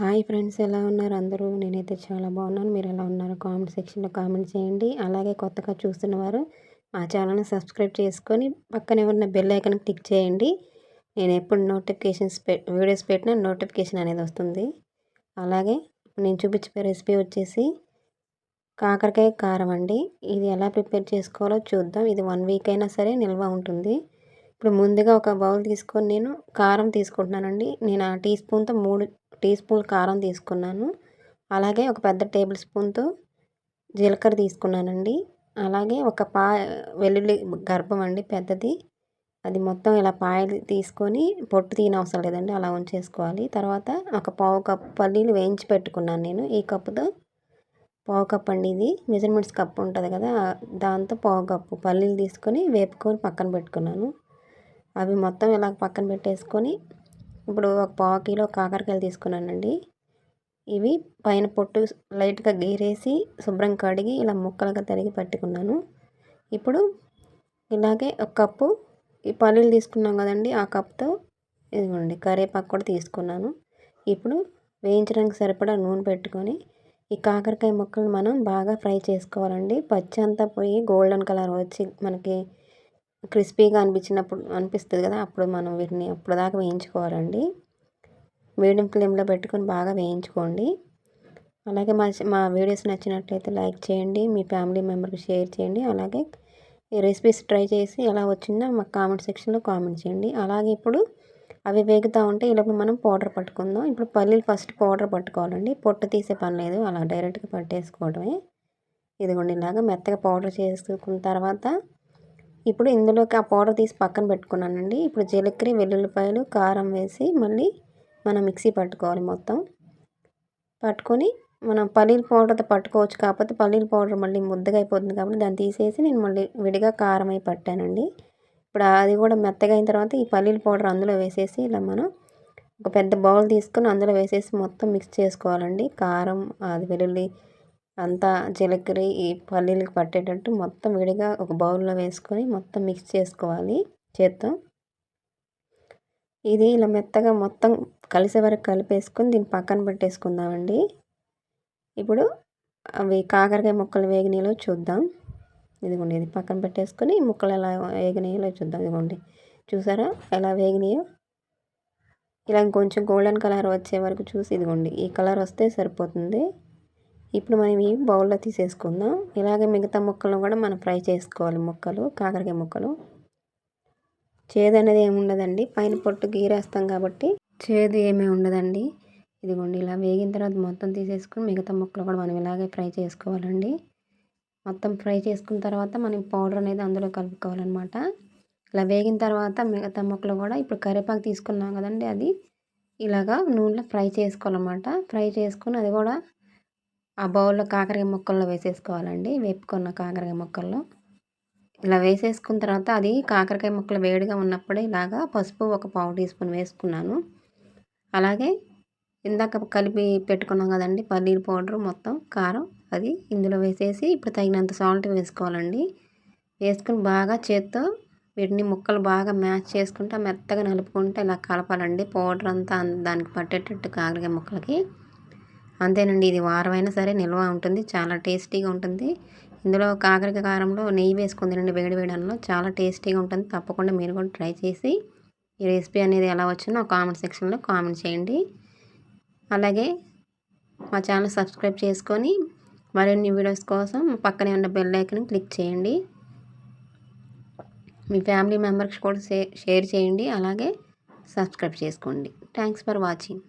Hi friends ఎలా ఉన్నారు? అందరూ నేనైతే చాలా బాగున్నాను. మీరు ఎలా ఉన్నారు? కామెంట్ సెక్షన్లో కామెంట్ చేయండి. అలాగే కొత్తగా చూస్తున్నవారు మా ఛానల్ని సబ్స్క్రైబ్ చేసుకొని పక్కనే ఉన్న బెల్ ఐకన్ క్లిక్ చేయండి. నేను ఎప్పుడు నోటిఫికేషన్స్ పె వీడియోస్ పెట్టినా నోటిఫికేషన్ అనేది వస్తుంది. అలాగే నేను చూపించే రెసిపీ వచ్చేసి కాకరకాయ కారం అండి. ఇది ఎలా ప్రిపేర్ చేసుకోవాలో చూద్దాం. ఇది వన్ వీక్ అయినా సరే నిల్వ ఉంటుంది. ఇప్పుడు ముందుగా ఒక బౌల్ తీసుకొని నేను కారం తీసుకుంటున్నానండి. నేను ఆ టీ స్పూన్తో మూడు టీ స్పూన్ కారం తీసుకున్నాను. అలాగే ఒక పెద్ద టేబుల్ స్పూన్తో జీలకర్ర తీసుకున్నానండి. అలాగే ఒక పా వెల్లుల్లి గర్భం అండి పెద్దది. అది మొత్తం ఇలా పాయలు తీసుకొని పొట్టు తీయని అవసరం లేదండి అలా ఉంచేసుకోవాలి. తర్వాత ఒక పావు కప్పు పల్లీలు వేయించి పెట్టుకున్నాను నేను. ఈ కప్పుతో పావు కప్ అండి ఇది. మెజర్మెంట్స్ కప్పు ఉంటుంది కదా దాంతో పావు కప్పు పల్లీలు తీసుకొని వేపుకొని పక్కన పెట్టుకున్నాను. అవి మొత్తం ఇలా పక్కన పెట్టేసుకొని ఇప్పుడు ఒక పావు కిలో కాకరకాయలు తీసుకున్నానండి. ఇవి పైన పొట్టు లైట్గా గీరేసి శుభ్రం కడిగి ఇలా ముక్కలుగా తరిగి పెట్టుకున్నాను. ఇప్పుడు ఇలాగే ఒక కప్పు ఈ పల్లీలు తీసుకున్నాం కదండి ఆ కప్తో ఇదిగోండి కరివేపాకు కూడా తీసుకున్నాను. ఇప్పుడు వేయించడానికి సరిపడా నూనె పెట్టుకొని ఈ కాకరకాయ ముక్కలు మనం బాగా ఫ్రై చేసుకోవాలండి. పచ్చి అంతా పోయి గోల్డెన్ కలర్ వచ్చి మనకి క్రిస్పీగా అనిపించినప్పుడు అనిపిస్తుంది కదా అప్పుడు మనం వీటిని అప్పుడు దాకా వేయించుకోవాలండి. మీడియం ఫ్లేమ్లో పెట్టుకొని బాగా వేయించుకోండి. అలాగే మా మా వీడియోస్ నచ్చినట్లయితే లైక్ చేయండి మీ ఫ్యామిలీ మెంబర్కి షేర్ చేయండి అలాగే ఈ రెసిపీస్ ట్రై చేసి ఎలా వచ్చిందో మాకు కామెంట్ సెక్షన్లో కామెంట్ చేయండి. అలాగే ఇప్పుడు అవి వేగుతూ ఉంటే ఇలాగ మనం పౌడర్ పట్టుకుందాం. ఇప్పుడు పల్లీలు ఫస్ట్ పౌడర్ పట్టుకోవాలండి. పొట్టు తీసే పని లేదు అలా డైరెక్ట్గా పట్టేసుకోవడమే. ఇదిగోండి ఇలాగా మెత్తగా పౌడర్ చేసుకున్న తర్వాత ఇప్పుడు ఇందులోకి ఆ పౌడర్ తీసి పక్కన పెట్టుకున్నానండి. ఇప్పుడు జీలకర్ర వెల్లుల్లిపాయలు కారం వేసి మళ్ళీ మనం మిక్సీ పట్టుకోవాలి మొత్తం. పట్టుకొని మనం పల్లీల పౌడర్తో పట్టుకోవచ్చు. కాకపోతే పల్లీల పౌడర్ మళ్ళీ ముద్దగా అయిపోతుంది కాబట్టి దాన్ని తీసేసి నేను మళ్ళీ విడిగా కారం అయి పట్టానండి. ఇప్పుడు అది కూడా మెత్తగా అయిన తర్వాత ఈ పల్లీల పౌడర్ అందులో వేసేసి ఇలా మనం ఒక పెద్ద బౌల్ తీసుకొని అందులో వేసేసి మొత్తం మిక్స్ చేసుకోవాలండి. కారం అది వెల్లుల్లి అంతా జీలకర్ర ఈ పల్లీలకు పట్టేటట్టు మొత్తం విడిగా ఒక బౌల్లో వేసుకొని మొత్తం మిక్స్ చేసుకోవాలి చేత్తో. ఇది ఇలా మెత్తగా మొత్తం కలిసే వరకు కలిపేసుకొని దీన్ని పక్కన పెట్టేసుకుందామండి. ఇప్పుడు అవి కాకరకాయ ముక్కలు వేగినీలో చూద్దాం. ఇదిగోండి ఇది పక్కన పెట్టేసుకొని ముక్కలు ఎలా వేగినాయో చూద్దాం. ఇదిగోండి చూసారా ఎలా వేగినాయో? ఇలా ఇంకొంచెం గోల్డెన్ కలర్ వచ్చే వరకు చూసి ఇదిగోండి ఈ కలర్ వస్తే సరిపోతుంది. ఇప్పుడు మనం ఇవి బౌల్లో తీసేసుకుందాం. ఇలాగే మిగతా ముక్కలను కూడా మనం ఫ్రై చేసుకోవాలి ముక్కలు కాకరకాయ ముక్కలు. చేదు అనేది ఏమి ఉండదండి. పైన పొట్టు గీరేస్తాం కాబట్టి చేదు ఏమీ ఉండదండి. ఇదిగోండి ఇలా వేగిన తర్వాత మొత్తం తీసేసుకుని మిగతా ముక్కలు కూడా మనం ఇలాగే ఫ్రై చేసుకోవాలండి. మొత్తం ఫ్రై చేసుకున్న తర్వాత మనం పౌడర్ అనేది అందులో కలుపుకోవాలన్నమాట. ఇలా వేగిన తర్వాత మిగతా ముక్కలు కూడా ఇప్పుడు కరివేపాకు తీసుకున్నాం కదండి అది. ఇలాగా నూనెలో ఫ్రై చేసుకోవాలన్నమాట. ఫ్రై చేసుకుని అది కూడా ఆ బౌల్లో కాకరకాయ ముక్కల్లో వేసేసుకోవాలండి. వేపుకున్న కాకరకాయ ముక్కల్లో. ఇలా వేసేసుకున్న తర్వాత అది కాకరకాయ ముక్కలు వేడిగా ఉన్నప్పుడే ఇలాగా పసుపు ఒక పావు టీ స్పూన్ వేసుకున్నాను. అలాగే ఇందాక కలిపి పెట్టుకున్నాం కదండి పల్లీల పౌడర్ మొత్తం కారం అది ఇందులో వేసేసి ఇప్పుడు తగినంత సాల్ట్ వేసుకోవాలండి. వేసుకుని బాగా చేత్తో వీటిని ముక్కలు బాగా మ్యాచ్ చేసుకుంటే మెత్తగా నలుపుకుంటే ఇలా కలపాలండి. పౌడర్ అంతా దానికి పట్టేటట్టు కాకరకాయ ముక్కలకి. అంతేనండి. ఇది వారమైనా సరే నిల్వ ఉంటుంది. చాలా టేస్టీగా ఉంటుంది. ఇందులో కాకరకాయ కారంలో నెయ్యి వేసుకుంది రండి వేడి వేడి చాలా టేస్టీగా ఉంటుంది. తప్పకుండా మీరు కూడా ట్రై చేసి ఈ రెసిపీ అనేది ఎలా వచ్చిందో కామెంట్ సెక్షన్లో కామెంట్ చేయండి. అలాగే మా ఛానల్ సబ్స్క్రైబ్ చేసుకొని మరిన్ని వీడియోస్ కోసం పక్కనే ఉన్న బెల్ ఐకన్ క్లిక్ చేయండి. మీ ఫ్యామిలీ మెంబర్స్ కూడా షేర్ చేయండి. అలాగే సబ్స్క్రైబ్ చేసుకోండి. Thanks for watching.